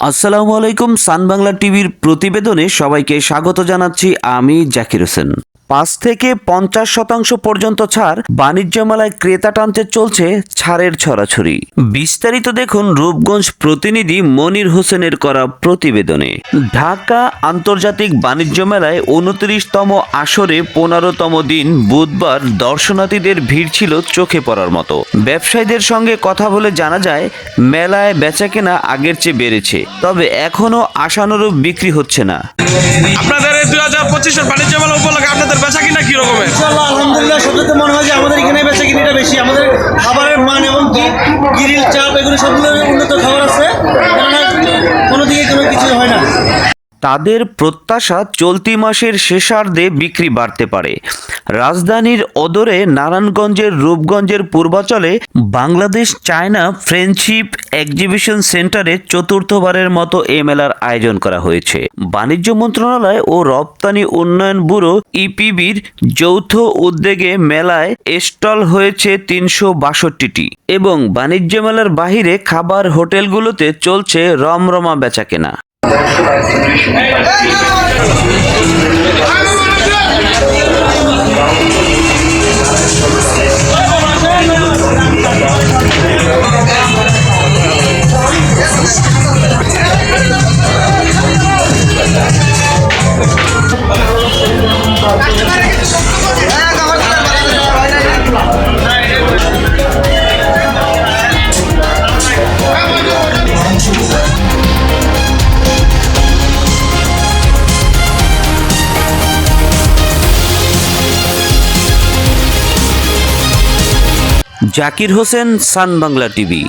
আসসালামু আলাইকুম সান বাংলা টিভির প্রতিবেদনে সবাইকে স্বাগত জানাচ্ছি আমি জাকির হোসেন। পাঁচ থেকে পঞ্চাশ শতাংশ পর্যন্ত ছাড় বাণিজ্য মেলায় ক্রেতা টানতে চলছে ছাড়ের ছড়াছড়ি। বিস্তারিত দেখুন রূপগঞ্জ প্রতিনিধি মনির হোসেনের করা প্রতিবেদনে। ঢাকা আন্তর্জাতিক বাণিজ্য মেলায় উনত্রিশতম আসরে পনেরোতম দিন বুধবার দর্শনার্থীদের ভিড় ছিল চোখে পড়ার মতো। ব্যবসায়ীদের সঙ্গে কথা বলে জানা যায়, মেলায় বেচাকেনা আগের চেয়ে বেড়েছে, তবে এখনও আশানুরূপ বিক্রি হচ্ছে না। আপনাদের দুই হাজার পঁচিশের বাণিজ্য সত্যি মনে হয় যে আমাদের এখানে বেচা কিনিটা বেশি। আমাদের খাবারের মান এবং কি, গিরিল, চাপ, এগুলো সবগুলো উন্নত খাবার আছে। কোনো দিকে কোনো কিছু হয় না। তাদের প্রত্যাশা চলতি মাসের শেষার্ধে বিক্রি বাড়তে পারে। রাজধানীর অদরে নারায়ণগঞ্জের রূপগঞ্জের পূর্বাচলে বাংলাদেশ চায়না ফ্রেন্ডশিপ এক্সিবিশন সেন্টারে চতুর্থবারের মতো এ মেলার আয়োজন করা হয়েছে। বাণিজ্য মন্ত্রণালয় ও রপ্তানি উন্নয়ন ব্যুরো ইপিবির যৌথ উদ্যোগে মেলায় স্টল হয়েছে তিনশো বাষট্টিটি এবং বাণিজ্য মেলার বাহিরে খাবার হোটেলগুলোতে চলছে রমরমা বেচাকেনা। Zakir Hossain sun Bangla TV.